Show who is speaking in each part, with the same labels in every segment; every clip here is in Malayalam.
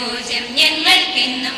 Speaker 1: മൂർജം ഞങ്ങൾക്കെന്നും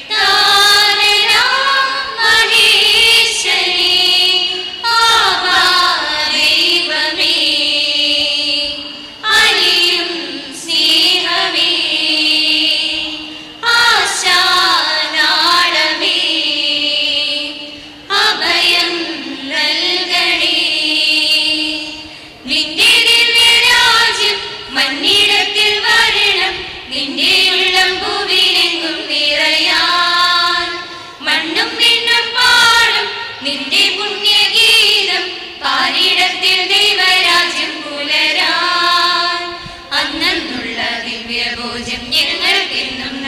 Speaker 1: 나 மஞ்சள்